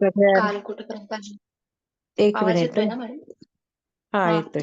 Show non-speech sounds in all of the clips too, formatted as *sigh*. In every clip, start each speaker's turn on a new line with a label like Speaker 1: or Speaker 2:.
Speaker 1: सगळ्या
Speaker 2: काल कुठपर्यंत आहे?
Speaker 1: एक
Speaker 2: आवाज
Speaker 1: मिनिट.
Speaker 2: येतोय ना मॅडम?
Speaker 1: हा
Speaker 2: हा.
Speaker 1: येतोय.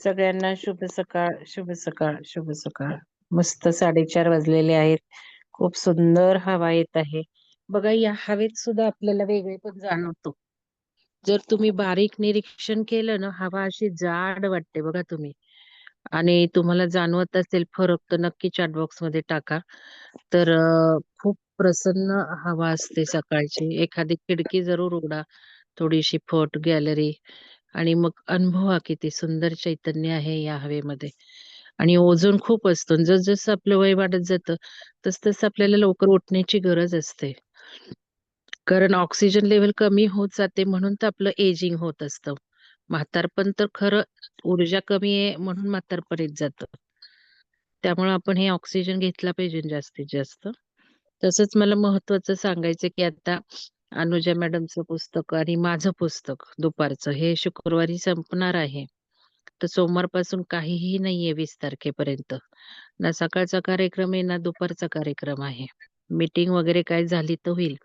Speaker 1: सगळ्यांना शुभ सकाळ शुभ सकाळ शुभ सकाळ. मस्त साडेचार वाजलेले आहेत. खूप सुंदर हवा येत आहे. बघा या हवेत सुद्धा आपल्याला वेगळे पण जाणवतो. जर तुम्ही बारीक निरीक्षण केलं ना हवा अशी जाड वाटते बघा तुम्ही. आणि तुम्हाला जाणवत असेल फरक तर नक्की चॅटबॉक्समध्ये टाका. तर अ, खूप प्रसन्न हवा असते सकाळची. एखादी खिडकी जरूर उघडा. थोडीशी फट गॅलरी आणि मग अनुभवा किती सुंदर चैतन्य आहे या हवेमध्ये. आणि ओझोन खूप असतो जस जसं आपलं वय वाढत जातं तसं-तसं आपल्याला लवकर उठण्याची गरज असते. कारण ऑक्सिजन लेवल कमी होत जाते म्हणून तर आपलं एजिंग होत असतं. म्हातारपण तर खरं ऊर्जा कमी आहे म्हणून म्हातारपण येत जातं. त्यामुळे आपण हे ऑक्सिजन घेतला पाहिजे जास्तीत जास्त. तसंच मला महत्वाचं सांगायचं की आता अनुजा मॅडमचं पुस्तक आणि माझं पुस्तक दुपारचं हे शुक्रवारी संपणार आहे. तर सोमवारपासून काहीही नाहीये वीस तारखेपर्यंत. ना सकाळचा कार्यक्रम आहे ना दुपारचा कार्यक्रम आहे. मीटिंग वगैरे काय झाली तर होईल.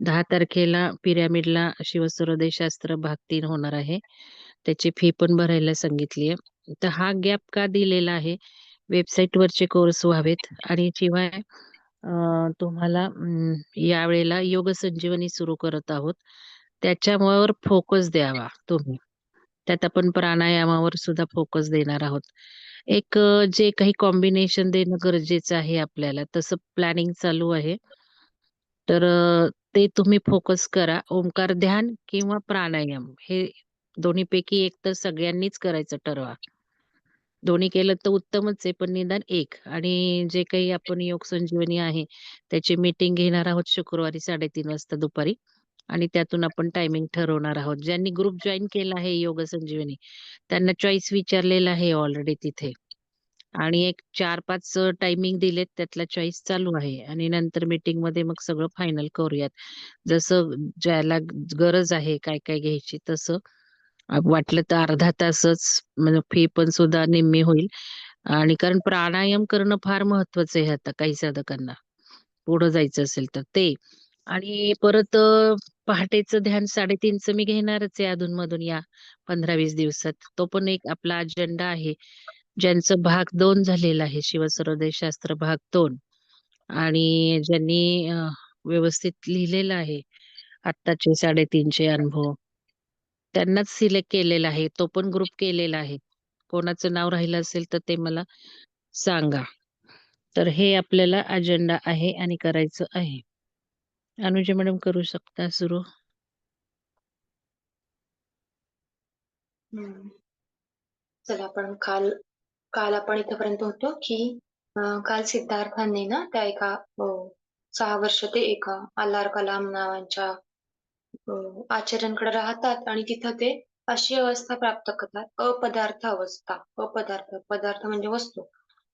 Speaker 1: दहा तारखेला पिरॅमिडला शिवसूर्योदय शास्त्र भाग तीन होणार आहे. त्याची फी पण भरायला सांगितली आहे. तर हा गॅप का दिलेला आहे? वेबसाईट वरचे कोर्स व्हावेत आणि शिवाय तुम्हाला यावेळेला योग संजीवनी सुरू करत आहोत. त्याच्यावर फोकस द्यावा तुम्ही. त्यात आपण प्राणायामावर सुद्धा फोकस देणार आहोत. एक जे काही कॉम्बिनेशन देणं गरजेचं आहे आपल्याला तसं प्लॅनिंग चालू आहे. तर ते तुम्ही फोकस करा. ओंकार ध्यान किंवा प्राणायाम हे दोन्हीपैकी एक तर सगळ्यांनीच करायचं ठरवा. दोन्ही केलं तर उत्तमच आहे पण निदान एक. आणि जे काही आपण योग संजीवनी आहे त्याची मीटिंग घेणार आहोत शुक्रवारी साडेतीन वाजता दुपारी आणि त्यातून आपण टायमिंग ठरवणार आहोत. ज्यांनी ग्रुप जॉईन केला आहे योग संजीवनी त्यांना चॉईस विचारलेला आहे ऑलरेडी तिथे. आणि एक चार पाच टायमिंग दिलेत त्यातला चॉईस चालू आहे. आणि नंतर मीटिंगमध्ये मग सगळं फायनल करूयात. जसं ज्याला गरज आहे काय काय घ्यायची तसं वाटलं तर अर्धा तासच म्हणजे फी पण सुद्धा निम्मी होईल. आणि कारण प्राणायाम करणं फार महत्वाचं आहे आता काही साधकांना. पुढं जायचं असेल तर ते. आणि परत पहाटेचं ध्यान साडेतीनचं मी घेणारच आहे अधूनमधून या पंधरा वीस दिवसात. तो पण एक आपला अजेंडा आहे. ज्यांचं भाग दोन झालेला आहे शिवसरोदय शास्त्र भाग दोन. आणि ज्यांनी व्यवस्थित लिहिलेलं आहे आत्ताचे साडेतीनशे अनुभव. त्यांनाच सिलेक्ट केलेला आहे तो पण ग्रुप केलेला आहे. कोणाचं नाव राहिलं असेल तर ते मला सांगा. तर हे आपल्याला अजेंडा आहे आणि करायचं आहे. अनुजा मॅडम करू शकता सुरू?
Speaker 2: चला आपण काल काल आपण इथपर्यंत होतो की काल सिद्धार्थांनी ना त्या एका हो, सहा वर्ष ते एका अल्लार कलाम नावाच्या आचार्यांकडे राहतात आणि तिथं ते अशी अवस्था प्राप्त करतात. अपदार्थ अवस्था. अपदार्थ. पदार्थ म्हणजे वस्तू.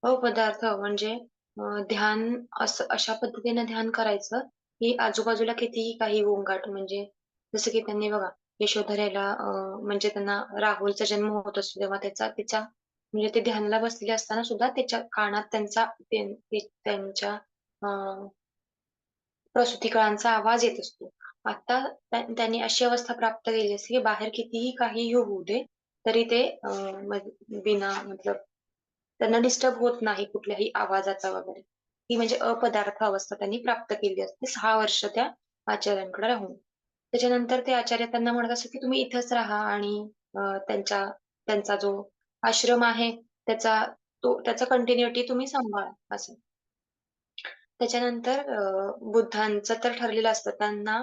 Speaker 2: अपदार्थ म्हणजे ध्यान असं अशा पद्धतीने ध्यान करायचं की आजूबाजूला कितीही काही गोंगाट म्हणजे जसं की त्यांनी बघा यशोधरेला म्हणजे त्यांना राहुलचा जन्म होत असतो तेव्हा त्याचा तिचा म्हणजे ते ध्यानाला बसलेले असताना सुद्धा त्याच्या कानात त्यांचा त्यांच्या अं, प्रसूती काळांचा आवाज येत असतो. आता त्यांनी अशी अवस्था प्राप्त केली असते की बाहेर कितीही काही होऊ दे तरी ते अं, बिना मतलब त्यांना डिस्टर्ब होत नाही कुठल्याही आवाजाचा वगैरे. ही म्हणजे अपदार्थ अवस्था त्यांनी प्राप्त केली असते सहा वर्ष त्या आचार्यांकडे राहून. त्याच्यानंतर ते आचार्य त्यांना म्हणत असत की तुम्ही इथंच राहा आणि त्यांच्या त्यांचा जो आश्रम आहे त्याचा तो त्याचा कंटिन्युटी तुम्ही सांभाळा असं. त्याच्यानंतर अं, बुद्धांचं तर ठरलेलं असतं. त्यांना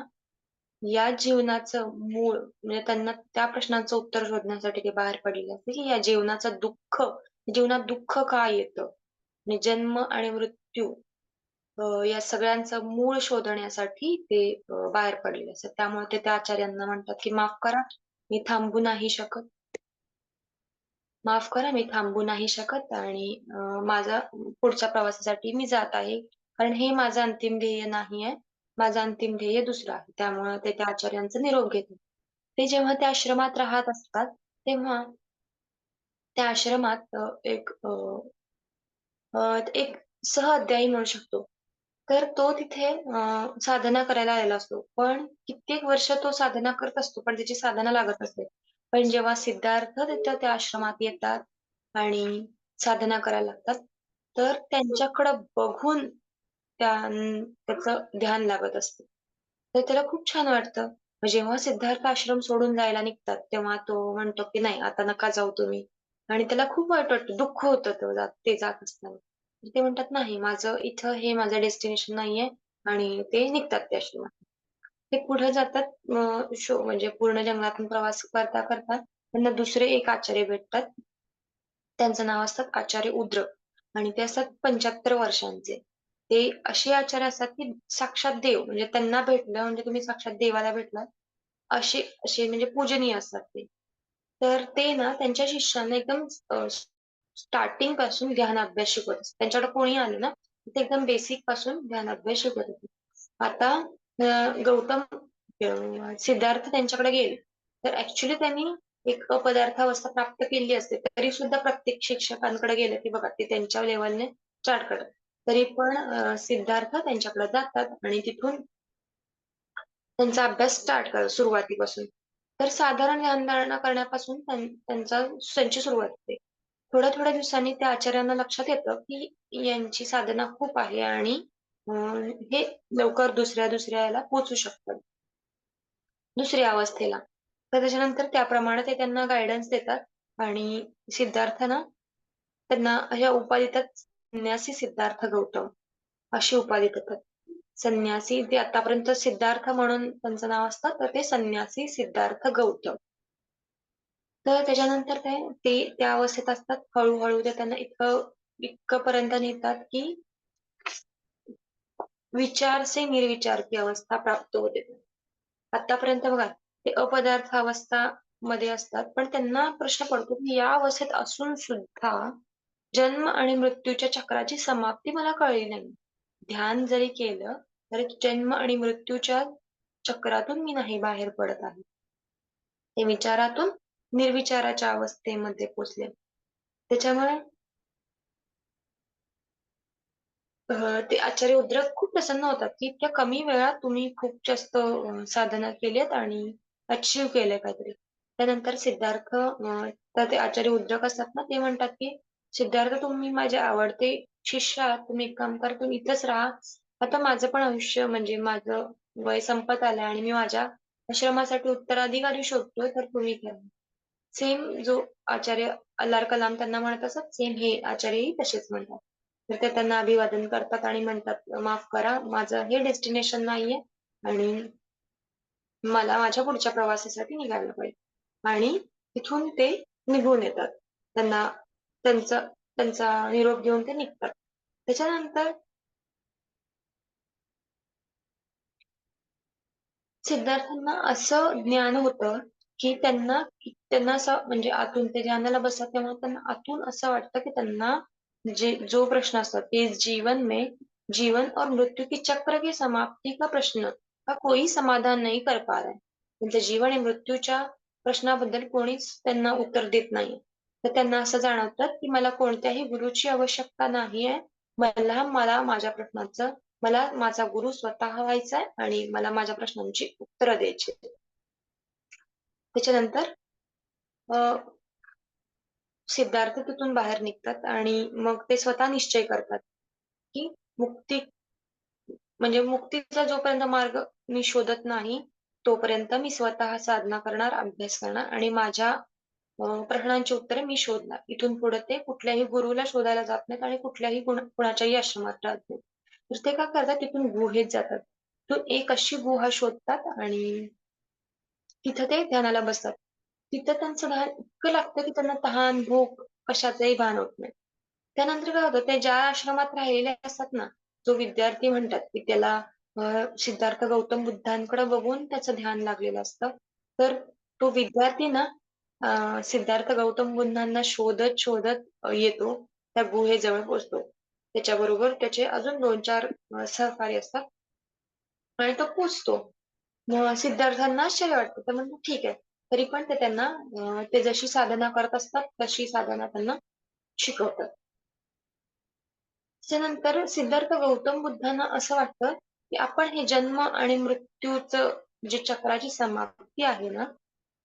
Speaker 2: या जीवनाचं मूळ म्हणजे त्यांना त्या प्रश्नाचं उत्तर शोधण्यासाठी ते बाहेर पडलेले असते की या जीवनाचं दुःख जीवनात दुःख का येतं? म्हणजे जन्म आणि मृत्यू या सगळ्यांचं मूळ शोधण्यासाठी ते बाहेर पडलेले असतात. त्यामुळे ते त्या आचार्यांना म्हणतात की माफ करा मी थांबू नाही शकत. माफ करा मी थांबू नाही शकत आणि माझा पुढच्या प्रवासासाठी मी जात आहे. कारण हे माझं अंतिम ध्येय नाही आहे माझं अंतिम ध्येय दुसरं आहे. त्यामुळे ते त्या आचार्यांचा निरोप घेते ते जेव्हा त्या आश्रमात राहत असतात तेव्हा त्या आश्रमात एक अं, एक सह अध्यायी म्हणू शकतो. तर तो तिथे अं, साधना करायला आलेला असतो. पण कित्येक वर्ष तो साधना करत असतो पण त्याची साधना लागत असते. पण जेव्हा सिद्धार्थ तिथं त्या आश्रमात येतात आणि साधना करायला लागतात तर त्यांच्याकडं बघून त्या त्याचं ध्यान लागत असते. तर त्याला खूप छान वाटतं. मग जेव्हा सिद्धार्थ आश्रम सोडून जायला निघतात तेव्हा तो म्हणतो की नाही आता नका जाऊ तुम्ही. आणि त्याला खूप वाईट वाटतं. दुःख होतं तो जात ते जात असताना. ते म्हणतात नाही माझं इथं हे माझं डेस्टिनेशन नाहीये आणि ते निघतात त्या आश्रमात. ते पुढे जातात शो म्हणजे पूर्ण जंगलातून प्रवास करता करता त्यांना दुसरे एक आचार्य भेटतात. त्यांचं नाव असतात आचार्य उद्र. आणि ते असतात पंच्याहत्तर वर्षांचे. ते असे आचार्य असतात की साक्षात देव म्हणजे त्यांना भेटलं म्हणजे तुम्ही साक्षात देवाला भेटलात असे असे म्हणजे पूजनीय असतात ते. तर ते ना त्यांच्या शिष्यांना एकदम स्टार्टिंगपासून ध्यान अभ्यास शिकवत असतात. त्यांच्याकडे कोणी आलं ना ते एकदम बेसिकपासून ध्यान अभ्यास शिकवत होते आता गौतम सिद्धार्थ त्यांच्याकडे गेले. तर ऍक्च्युली त्यांनी एक अपदार्थावस्था प्राप्त केली असते. तरी सुद्धा प्रत्येक शिक्षकांकडे गेलं की बघा ते त्यांच्या लेवलने स्टार्ट करतात. तरी पण सिद्धार्थ त्यांच्याकडे जातात आणि तिथून त्यांचा अभ्यास स्टार्ट कर सुरुवातीपासून. तर साधारण ध्यानधारणा करण्यापासून त्यांचा त्यांची सुरुवात होते. थोड्या थोड्या दिवसांनी त्या आचार्यांना लक्षात येतं की यांची साधना खूप आहे आणि अं, हे लवकर दुसऱ्या दुसऱ्या याला पोचू शकतात दुसऱ्या अवस्थेला. तर त्याच्यानंतर त्याप्रमाणे ते त्यांना गायडन्स देतात आणि सिद्धार्थ ना त्यांना अशा उपाधी देतात. संन्यासी सिद्धार्थ गौतम अशी उपाधी देतात संन्यासी ते आतापर्यंत सिद्धार्थ म्हणून त्यांचं नाव असतं तर ते संन्यासी सिद्धार्थ गौतम. तर त्याच्यानंतर काय ते त्या अवस्थेत असतात हळूहळू ते त्यांना इतकं इतकं पर्यंत नेतात की विचार से निर्विचार की अवस्था प्राप्त होते. आतापर्यंत बघा ते अपदार्थ अवस्था मध्ये असतात पण त्यांना प्रश्न पडतो की या अवस्थेत असून सुद्धा जन्म आणि मृत्यूच्या चक्राची समाप्ती मला कळली नाही. ध्यान जरी केलं तरी जन्म आणि मृत्यूच्या चक्रातून मी नाही बाहेर पडत आहे. ते विचारातून निर्विचाराच्या अवस्थेमध्ये पोचले. त्याच्यामुळे ते आचार्य उद्रक खूप प्रसन्न होतात की इतक्या कमी वेळात तुम्ही खूप जास्त साधना केलीत आणि अचीव केलंय काहीतरी. त्यानंतर सिद्धार्थ तर ते आचार्य उद्रक असतात ना ते म्हणतात की सिद्धार्थ तुम्ही माझे आवडते शिष्य आहात. तुम्ही एक काम करा तुम्ही इथंच राहा. आता माझं पण आयुष्य म्हणजे माझं वय संपत आलंय आणि मी माझ्या आश्रमासाठी उत्तराधिकारी शोधतोय तर तुम्ही करा. सेम जो आचार्य अल्लार कलाम त्यांना म्हणत असत सेम हे आचार्यही तसेच म्हणतात. तर ते त्यांना अभिवादन करतात आणि म्हणतात माफ करा माझं हे डेस्टिनेशन नाहीये आणि मला माझ्या पुढच्या प्रवासासाठी निघायला पाहिजे. आणि तिथून ते निघून येतात. त्यांना त्यांचा त्यांचा निरोप घेऊन ते निघतात. त्याच्यानंतर सिद्धार्थांना असं ज्ञान होतं की त्यांना त्यांना असं म्हणजे आतून ते ध्यानाला बसतात तेव्हा त्यांना आतून असं वाटतं की त्यांना जे जो प्रश्न असतो ते जीवन में जीवन और मृत्यु की चक्र की समाप्ति का प्रश्न का कोई समाधान नाही कर पा रहा है. त्यांच्या जीवन आणि मृत्यूच्या प्रश्नाबद्दल कोणीच त्यांना उत्तर देत नाही तर त्यांना असं जाणवतं की मला कोणत्याही गुरुची आवश्यकता नाहीये. मला मला माझ्या प्रश्नाचं मला माझा गुरु स्वतः व्हायचा आहे आणि मला माझ्या प्रश्नांची उत्तरं द्यायची. त्याच्यानंतर अं, सिद्धार्थ तिथून बाहेर निघतात आणि मग ते स्वतः निश्चय करतात की मुक्ती म्हणजे मुक्तीचा जोपर्यंत मार्ग मी शोधत नाही तोपर्यंत मी स्वतः साधना करणार अभ्यास करणार आणि माझ्या प्रश्नांची उत्तरे मी शोधणार. इथून पुढे ते कुठल्याही गुरुला शोधायला जात नाहीत आणि कुठल्याही कुणाच्याही आश्रमात राहत नाहीत. तर ते काय करतात तिथून गुहेत जातात. तिथून एक अशी गुहा शोधतात आणि तिथं ते ध्यानाला बसतात. तिथं त्यांचं ध्यान इतकं लागतं की त्यांना तहान भूक कशाचंही भान होत नाही. त्यानंतर काय होतं ते ज्या आश्रमात राहिलेले असतात ना जो विद्यार्थी म्हणतात की त्याला सिद्धार्थ गौतम बुद्धांकडे बघून त्याचं ध्यान लागलेलं असतं. तर तो विद्यार्थी ना अं, सिद्धार्थ गौतम बुद्धांना शोधत शोधत येतो. त्या गुहेजवळ पोहोचतो त्याच्याबरोबर त्याचे अजून दोन चार सहकारी असतात. आणि तो पोचतो. मग सिद्धार्थांना आश्चर्य वाटतं. तर म्हणतो ठीक आहे. तरी पण ते त्यांना ते जशी साधना करत असतात तशी साधना त्यांना शिकवतात. त्याच्यानंतर सिद्धार्थ गौतम बुद्धांना असं वाटतं की आपण हे जन्म आणि मृत्यूचं जे चक्राची समाप्ती आहे ना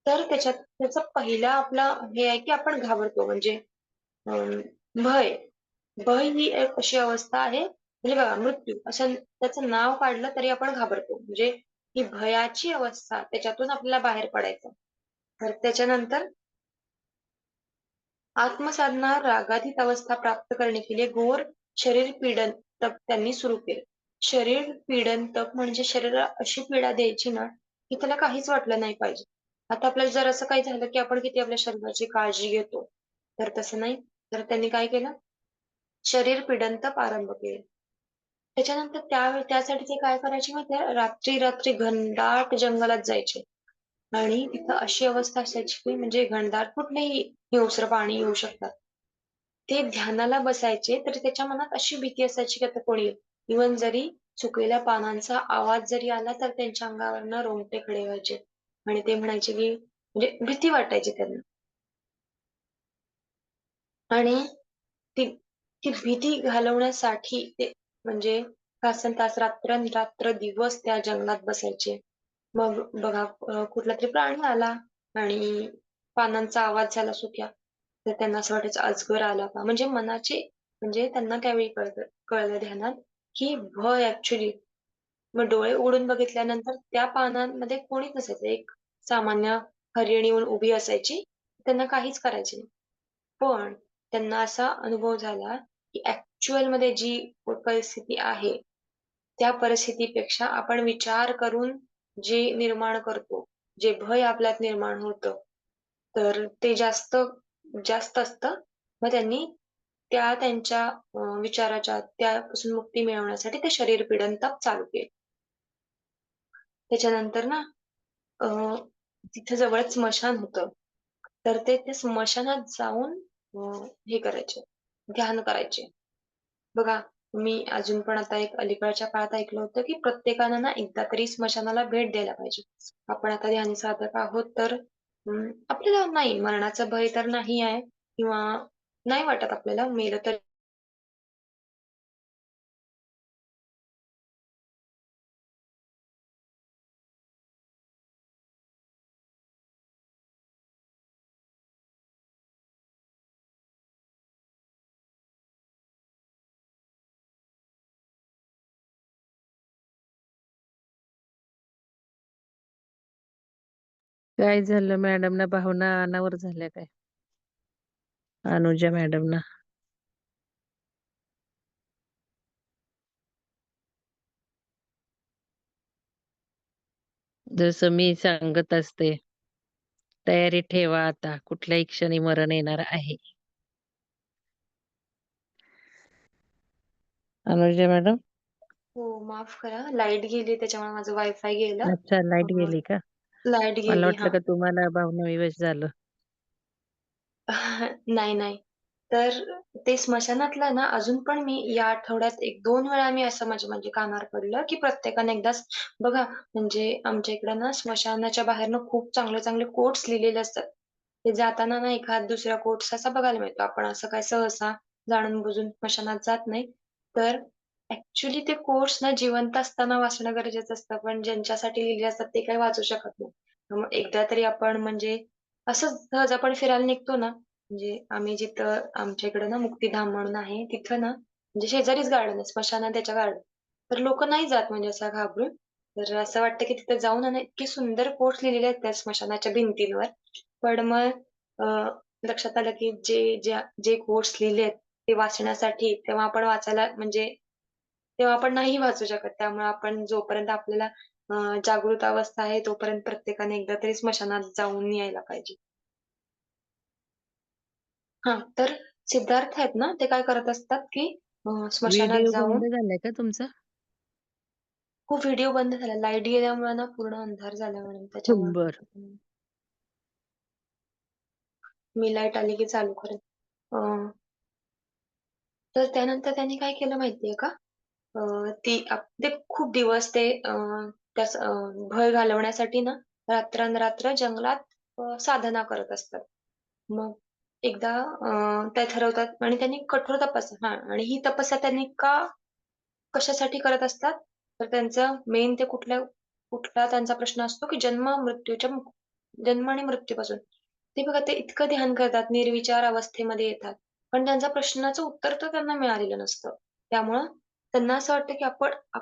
Speaker 2: तर त्याच्यात त्याचा पहिला आपला हे आहे की आपण घाबरतो. म्हणजे अं, भय. भय ही एक अशी अवस्था आहे. म्हणजे बघा मृत्यू असं त्याचं नाव काढलं तरी आपण घाबरतो. म्हणजे ही भयाची अवस्था त्याच्यातून आपल्याला बाहेर पडायचं. तर त्याच्यानंतर आत्मसाधना रागाधित अवस्था प्राप्त करणे के लिए घोर शरीर पीडन तप त्यांनी सुरू केलं. शरीर पीडन तप म्हणजे शरीराला अशी पीडा द्यायची ना की त्याला काहीच वाटलं नाही पाहिजे. आता आपल्याला जर असं काही झालं की आपण किती आपल्या शरीराची काळजी घेतो तर तसं नाही. तर त्यांनी काय केलं? शरीर पिडंत प्रारंभ केले. त्याच्यानंतर त्या त्यासाठी ते काय करायचे माहिती रात्री रात्री घनदाट जंगलात जायचे. आणि तिथं अशी अवस्था असायची की म्हणजे घनदाट कुठलेही हिंस्र पाणी येऊ शकतात. ते ध्यानाला बसायचे तरी त्याच्या मनात अशी भीती असायची की आता कोणी इवन जरी सुकलेल्या पानांचा आवाज जरी आला तर त्यांच्या अंगावरनं रोमटे खडे व्हायचे. आणि ते म्हणायचे की म्हणजे भीती वाटायची त्यांना. आणि ती ती भीती घालवण्यासाठी ते म्हणजे तासन तास रात्र रात्र दिवस त्या जंगलात बसायचे. मग बघा कुठला तरी प्राणी आला आणि पानांचा आवाज झाला सुक्या. तर त्यांना असं वाटायचं अजगर आला का? म्हणजे मनाचे म्हणजे त्यांना त्यावेळी कळत कळलं ध्यानात की भय ऍक्च्युली मग डोळे उघडून बघितल्यानंतर त्या पानांमध्ये कोणीच नसायचं एक सामान्य हरिण येऊन उभी असायची त्यांना काहीच करायचे नाही. पण त्यांना असा अनुभव झाला की ऍक्च्युअलमध्ये जी परिस्थिती आहे त्या परिस्थितीपेक्षा आपण विचार करून जे निर्माण करतो जे भय आपल्यात निर्माण होतं तर ते जास्त जास्त असतं. मग त्यांनी त्या त्यांच्या विचाराच्या त्यापासून मुक्ती मिळवण्यासाठी ते शरीर पीडन तप चालू केले. त्याच्यानंतर ना अं, तिथे जवळच स्मशान होतं. तर ते त्या स्मशानात जाऊन हे करायचे ध्यान करायचे. बघा मी अजून पण आता एक अलीकडच्या काळात ऐकलं होतं की प्रत्येकानं ना एकदा तरी स्मशानाला भेट द्यायला पाहिजे. आपण आता ध्यान साधक आहोत तर आपल्याला नाही मरणाचं भय तर नाही आहे किंवा नाही वाटत आपल्याला मेलं तर
Speaker 1: काय झालं मॅडम ना भावना अनावर झाल्या काय? अनुजा मॅडम ना जसं मी सांगत असते तयारी ठेवा आता कुठल्याही क्षणी मरण येणार आहे. अनुजा मॅडम?
Speaker 2: हो माफ करा लाइट गेली त्याच्यामुळे माझं वायफाय गेलं.
Speaker 1: अच्छा
Speaker 2: लाइट
Speaker 1: गेली का?
Speaker 2: लाइट
Speaker 1: मला
Speaker 2: गेली
Speaker 1: वाटलं
Speaker 2: हा.
Speaker 1: का तुम्हाला भावना विवश झालं. *laughs*
Speaker 2: नाही नाही. तर ते स्मशानातलं ना अजून पण मी या आठवड्यात एक दोन वेळा मी असं माझ्या म्हणजे कानावर पडलं की प्रत्येकाने एकदाच बघा म्हणजे आमच्या इकडं ना स्मशानाच्या बाहेरनं खूप चांगले चांगले कोट्स लिहिलेले असतात. ते जाताना ना एखाद दुसऱ्या कोट्स असा बघायला मिळतो. आपण असं काय सहसा जाणून बुजून स्मशानात जात नाही. तर ऍक्च्युली ते कोट्स ना जिवंत असताना वाचणं गरजेचं असतं पण ज्यांच्यासाठी लिहिले असतात ते काही वाचू शकत नाही. मग एकदा तरी आपण म्हणजे असंच सहज आपण फिरायला निघतो ना म्हणजे आम्ही जिथं आमच्या इकडं ना मुक्तीधाम म्हणून आहे तिथं ना म्हणजे शेजारीच गार्डन आहे स्मशान आहे त्याच्या गार्डन तर लोक नाही जात म्हणजे असं घाबरून. तर असं वाटतं की तिथं जाऊन आहे ना सुंदर कोट्स लिहिलेले आहेत त्या स्मशानाच्या भिंतींवर. पण मग लक्षात आलं की जे ज्या जे कोट्स लिहिले आहेत ते वाचण्यासाठी तेव्हा आपण वाचायला म्हणजे तेव्हा आपण नाही वाचू शकत. त्यामुळे आपण जोपर्यंत आपल्याला जागृत अवस्था आहे तोपर्यंत प्रत्येकाने एकदा तरी स्मशानात जाऊन यायला पाहिजे. हा तर सिद्धार्थ आहेत ना ते काय करत असतात की स्मशानात जाऊन
Speaker 1: झालाय का तुमचा?
Speaker 2: खूप व्हिडिओ बंद झाला लाइट गेल्यामुळे ना पूर्ण अंधार झाला मॅडम त्याच्यामुळे. मी लाइट आली की चालू करेन. अं, तर त्यानंतर त्यांनी काय केलं माहितीये का? ती ते खूप दिवस ते त्यास त्या भय घालवण्यासाठी ना रात्रंरात्र जंगलात साधना करत असतात. मग एकदा ते ठरवतात आणि त्यांनी कठोर तपस्या हा आणि ही तपस्या त्यांनी का कशासाठी करत असतात? तर त्यांचं मेन ते कुठल्या कुठला त्यांचा प्रश्न असतो की जन्म मृत्यूच्या जन्म आणि मृत्यूपासून. ते बघा ते इतकं ध्यान करतात निर्विचार अवस्थेमध्ये येतात. पण त्यांच्या प्रश्नाचं उत्तर तर त्यांना मिळालेलं नसतं. त्यामुळं त्यांना असं वाटतं की आपण